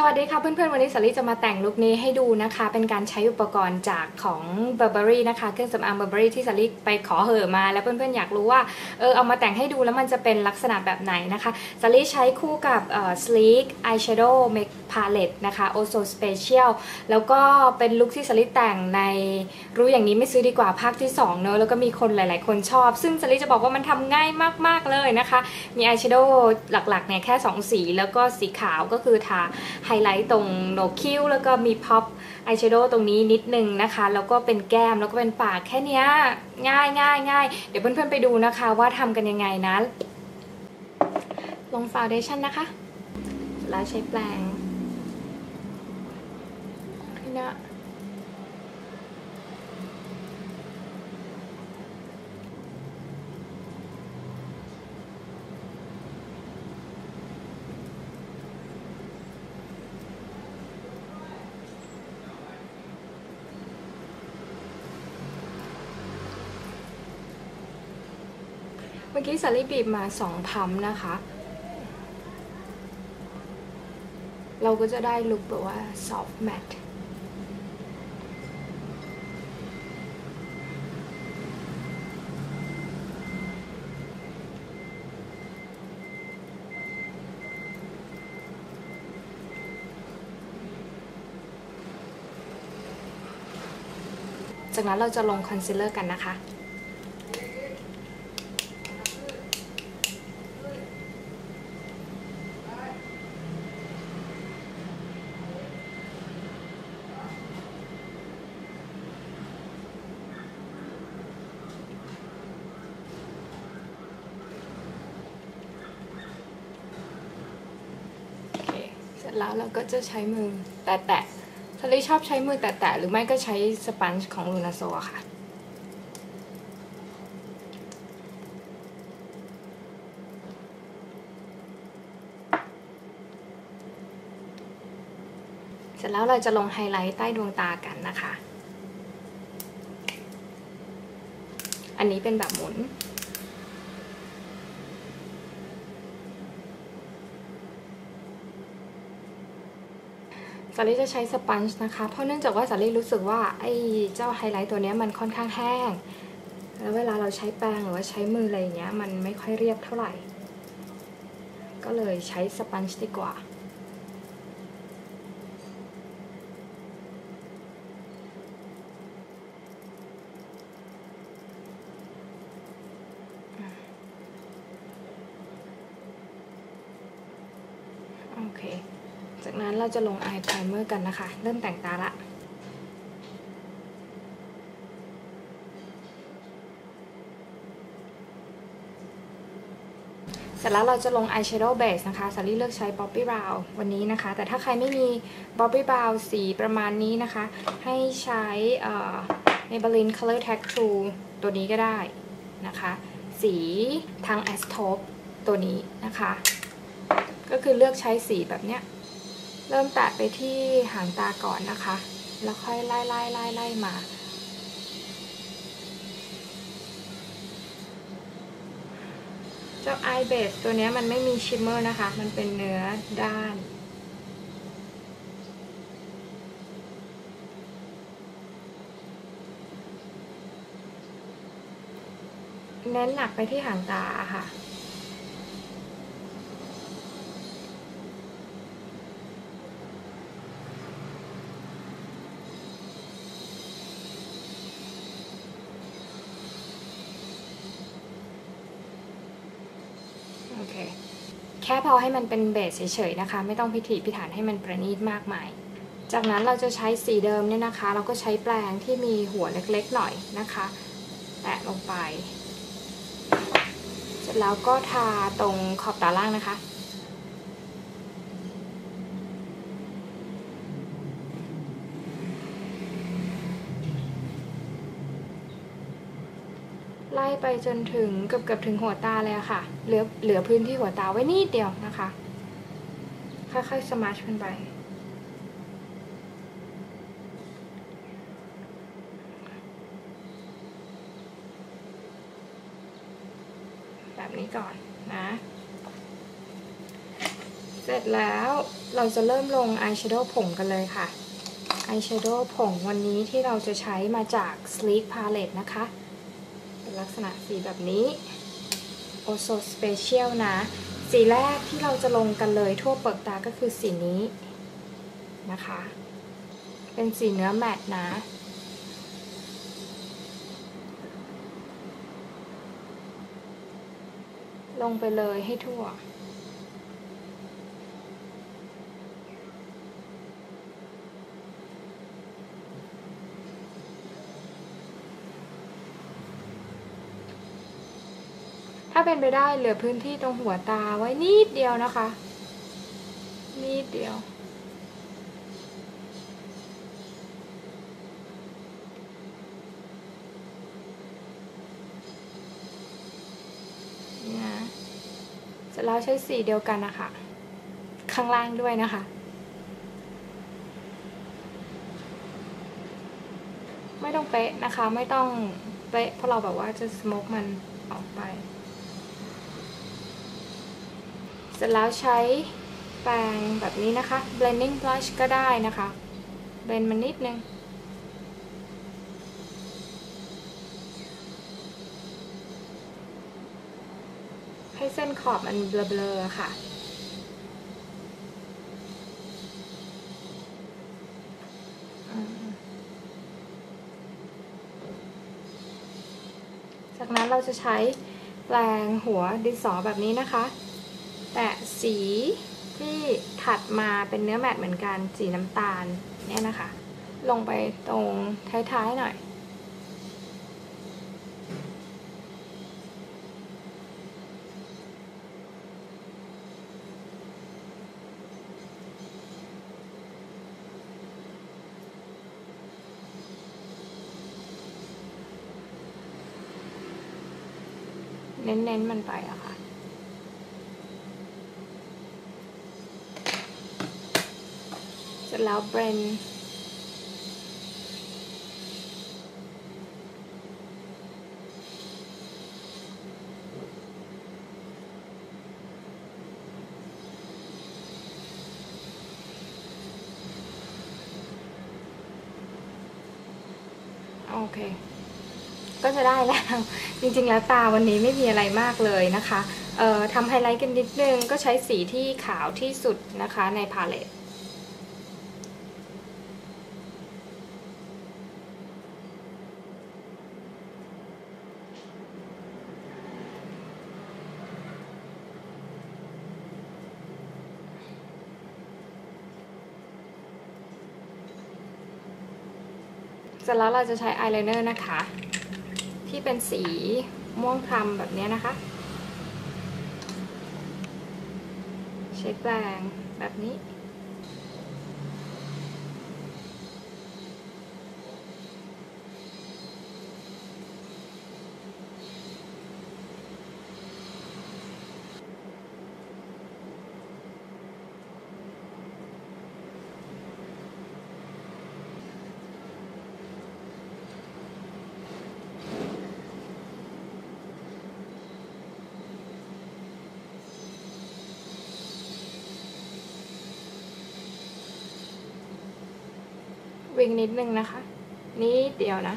สวัสดีค่ะเพื่อนๆ วันนี้สาลี่จะมาแต่งลุคนี้ให้ดูนะคะ เป็นการใช้อุปกรณ์จากของ Burberry นะคะ เครื่องสำอาง Burberry ที่สาลี่ไปขอเหอมา แล้วเพื่อนๆ อยากรู้ว่าเออเอามาแต่งให้ดูแล้วมันจะเป็นลักษณะแบบไหนนะคะสาลี่ใช้คู่กับเอ่อ Sleek Eyeshadow Make Palette นะคะ Also Special แล้วก็เป็นลุคที่สาลี่แต่งในรู้อย่างนี้ไม่ซื้อดีกว่าภาคที่2เนอะแล้วก็มีคนหลายๆ คนชอบ ซึ่งสาลี่จะบอกว่ามันทำง่ายมากๆเลยนะคะ มี Eyeshadow หลักๆเนี่ยแค่ 2 สี แล้วก็สีขาวก็คือทาไฮไลท์ตรงโหนกคิ้ว แล้วก็มีพ็อปอายแชโดว์ตรงนี้นิดนึงนะคะ แล้วก็เป็นแก้มแล้วก็เป็นปากแค่นี้ง่ายง่ายง่ายเดี๋ยวเพื่อนๆไปดูนะคะว่าทำกันยังไงนะ ลงฟาวเดชั่นนะคะ แล้วใช้แปรงนี่นะ มื่อกี้สาลีบีบมาสองพัมนะคะ เราก็จะได้ลุคแบบว่า soft matte จากนั้นเราจะลงคอนซีลเลอร์กันนะคะ โอเค เสร็จ แล้วเราก็จะใช้มือแตะแตะทะเลชอบใช้มือแตะแตะหรือไม่ก็ใช้สปันจ์ของลูนาโซะค่ะเสร็จแล้วเราจะลงไฮไลท์ใต้ดวงตากันนะคะ อันนี้เป็นแบบหมุน สาลีจะใช้สปันช์นะคะ เพราะเนื่องจากว่าสาลีรู้สึกว่าไอ้เจ้าไฮไลท์ตัวนี้มันค่อนข้างแห้ง แล้วเวลาเราใช้แปรงหรือว่าใช้มืออะไรอย่างเงี้ยมันไม่ค่อยเรียบเท่าไหร่ ก็เลยใช้สปันช์ดีกว่า โอเค จากนั้น เราจะลงอายไพรเมอร์กันนะคะ เริ่มแต่งตาละเสร็จแล้วเราจะลง eyeshadow base นะคะสาลี่เลือกใช้ Bobbi Brown วันนี้นะคะ แต่ถ้าใครไม่มี Bobbi Brown สีประมาณนี้นะคะ ให้ใช้ Maybelline Color Tag True ตัวนี้ก็ได้นะคะ สีทาง a s t o p ตัวนี้นะคะ ก็คือเลือกใช้สีแบบเนี้ย เริ่มแตะไปที่หางตาก่อนนะคะ แล้วค่อยไล่ไล่ไล่ไล่มา เจ้า eye base ตัวนี้มันไม่มีชิมเมอร์นะคะ มันเป็นเนื้อด้านเน้นหนักไปที่หางตาค่ะ โอเค แค่พอให้มันเป็นเบสเฉยๆนะคะ ไม่ต้องพิถีพิถันให้มันประณีตมากมาย จากนั้นเราจะใช้สีเดิมเนี่ยนะคะ เราก็ใช้แปรงที่มีหัวเล็กๆหน่อยนะคะแตะลงไป เสร็จแล้วก็ทาตรงขอบตาล่างนะคะ ล่ไปจนถึงเกือบเกือบถึงหัวตาเลยค่ะ เหลือเหลือพื้นที่หัวตาไว้นิดเดียวนะคะ ค่อยๆสมาร์ชขึ้นไป แบบนี้ก่อนนะ เสร็จแล้วเราจะเริ่มลงอายแชโดว์ผงกันเลยค่ะอายแชโดว์ผงวันนี้ที่เราจะใช้มาจาก Sleek Palette นะคะ ลักษณะสีแบบนี้โอโซสเปเชียลนะ สีแรกที่เราจะลงกันเลยทั่วเปลือกตาก็คือสีนี้นะคะ เป็นสีเนื้อแมตนะลงไปเลยให้ทั่ว เป็นไปได้เหลือพื้นที่ตรงหัวตาไว้นิดเดียวนะคะ นิดเดียวนี่นะเสร็จแล้วใช้สีเดียวกันนะคะ ข้างล่างด้วยนะคะ ไม่ต้องเป๊ะนะคะ ไม่ต้องเป๊ะเพราะเราแบบว่าจะสโมกมันออกไป เสร็จแล้วใช้แปรงแบบนี้นะคะ blending brush ก็ได้นะคะ เบนมันนิดนึง ให้เส้นขอบมันเบลอๆค่ะจากนั้นเราจะใช้แปรงหัวดินสอแบบนี้นะคะ แต่สีที่ถัดมาเป็นเนื้อแมตต์เหมือนกันสีน้ำตาลเนี่ยนะคะ ลงไปตรงท้ายๆหน่อย เน้นๆมันไปอะค่ะ เส ร็จแล้วเบรนโอเค ก็จะได้แล้ว จริงๆแล้วตาวันนี้ไม่มีอะไรมากเลยนะคะ เอ่อทำไฮไลท์กันนิดนึง ก็ใช้สีที่ขาวที่สุดนะคะในพาเลต ร็จแล้วเราจะใช้อายไลเนอร์นะคะ ที่เป็นสีม่วงคล้ำแบบนี้นะคะใช้แปรงแบบนี้ วิ่งนิดนึงนะคะ นิดเดียวนะ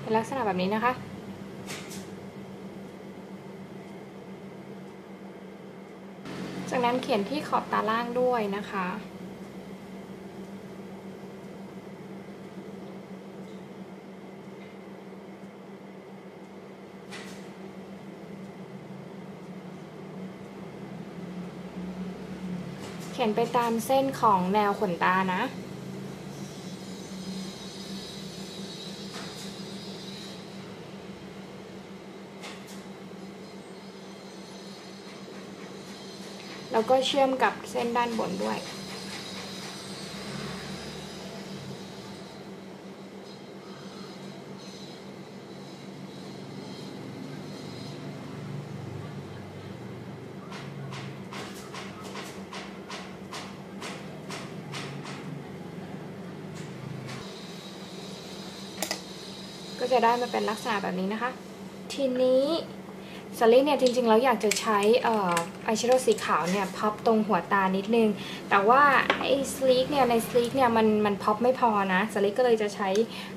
เป็นลักษณะแบบนี้นะคะ จากนั้นเขียนที่ขอบตาล่างด้วยนะคะ เขียนไปตามเส้นของแนวขนตานะ แล้วก็เชื่อมกับเส้นด้านบนด้วย ก็จะได้มาเป็นลักษณะแบบนี้นะคะ ทีนี้ สลิเนี่ยจริงๆแล้วอยากจะใช้เอ่ออายแชโดว์สีขาวเนี่ยพับตรงหัวตานิดนึง แต่ว่าไอ้สลีกเนี่ยในสลีกเนี่ยมันมันพับไม่พอนะสลิก็เลยจะใช้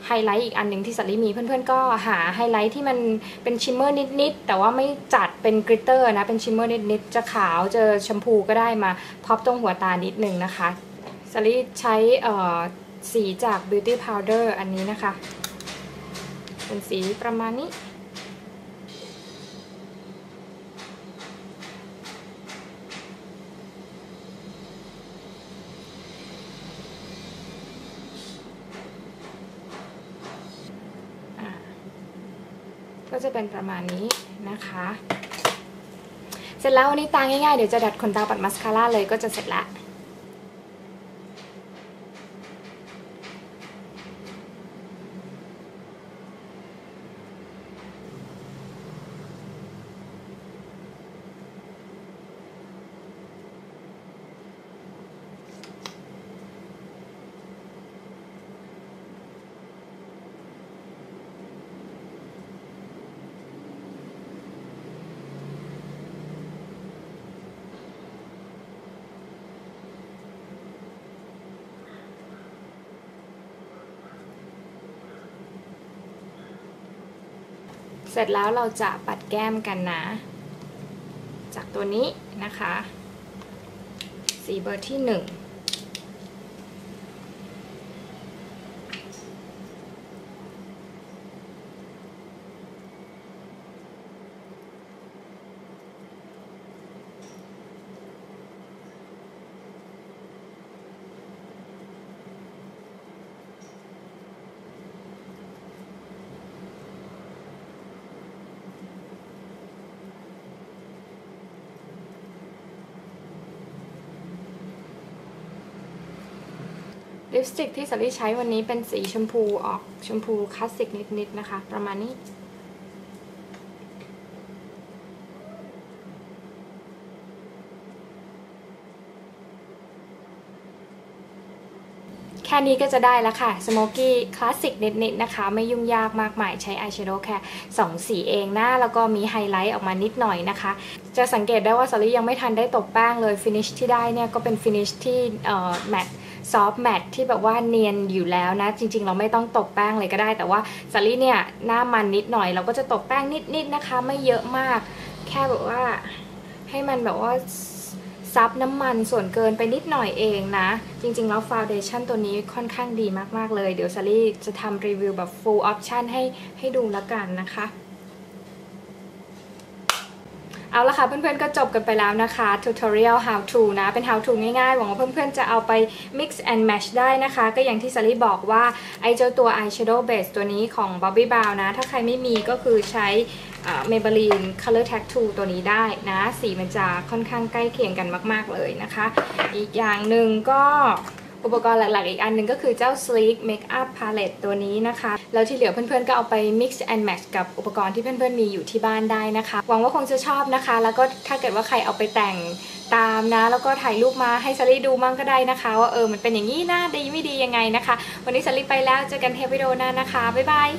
ไฮไลท์อีกอันหนึ่งที่สลิมีเพื่อนๆก็หาไฮไลท์ที่มันเป็นชิมเมอร์นิดๆ แต่ว่าไม่จัดเป็นกริตเตอร์นะเป็นชิมเมอร์นิดๆ จะขาวจะชมพูก็ได้มาพับตรงหัวตานิดนึงนะคะสลิใช้สีจาก Beauty Powder อันนี้นะคะ เป็นสีประมาณนี้ ก็จะเป็นประมาณนี้นะคะ เสร็จแล้ววันนี้ตาง่ายๆ เดี๋ยวจะดัดขนตาปัดมัสคาร่าเลยก็จะเสร็จแล้ว เสร็จแล้วเราจะปัดแก้มกันนะ จากตัวนี้นะคะ สีเบอร์ที่หนึ่ง ลิปสติกที่สลิใช้วันนี้เป็นสีชมพูออกชมพูคลาสสิกนิดๆนะคะ ประมาณนี้แค่นี้ก็จะได้แล้วค่ะ สโมกี้คลาสสิกนิดๆนะคะ ไม่ยุ่งยากมากมายใช้อายแชโดว์แค่2สีเองนะแล้วก็มีไฮไลท์ออกมานิดหน่อยนะคะ จะสังเกตได้ว่าสลิยังไม่ทันได้ตบแป้งเลยฟินิชที่ได้เนี่ย ก็เป็นฟินิชที่แมต ซอฟต์แมทที่แบบว่าเนียนอยู่แล้วนะ จริง ๆ เราไม่ต้องตบแป้งเลยก็ได้ แต่ว่าสลิเนี่ยหน้ามันนิดหน่อย เราก็จะตบแป้งนิดๆนะคะ ไม่เยอะมาก แค่แบบว่าให้มันแบบว่าซับน้ำมันส่วนเกินไปนิดหน่อยเองนะ จริงๆ แล้วฟาวเดชั่นตัวนี้ค่อนข้างดีมากๆเลย เดี๋ยวซารี่จะทำรีวิวแบบ full option ให้ให้ดูแล้วกันนะคะ เอาละค่ะเพื่อนๆก็จบกันไปแล้วนะคะ tutorial how to นะเป็น how to ง่ายๆ หวังว่าเพื่อนๆจะเอาไป mix and match ได้นะคะ ก็อย่างที่ซารีบอกว่าไอ้เจ้าตัว eyeshadow base ตัวนี้ของ Bobbi Brown นะ ถ้าใครไม่มีก็คือใช้ Maybelline Color Tattoo ตัวนี้ได้นะ สีมันจะค่อนข้างใกล้เคียงกันมาก ๆเลยนะคะ อีกอย่างหนึ่งก็ อุปกรณ์หลักๆ อีกอันหนึ่งก็คือเจ้า Sleek Makeup Palette ตัวนี้นะคะ แล้วที่เหลือเพื่อนๆ ก็เอาไป mix and match กับอุปกรณ์ที่เพื่อนๆ มีอยู่ที่บ้านได้นะคะ หวังว่าคงจะชอบนะคะ แล้วก็ถ้าเกิดว่าใครเอาไปแต่งตามนะ แล้วก็ถ่ายรูปมาให้ซารี่ดูมั่งก็ได้นะคะ ว่าเออมันเป็นอย่างนี้นะดีไม่ดียังไงนะคะ วันนี้ซารี่ไปแล้วเจอกันเทปวิดีโอหน้านะคะบ๊ายบาย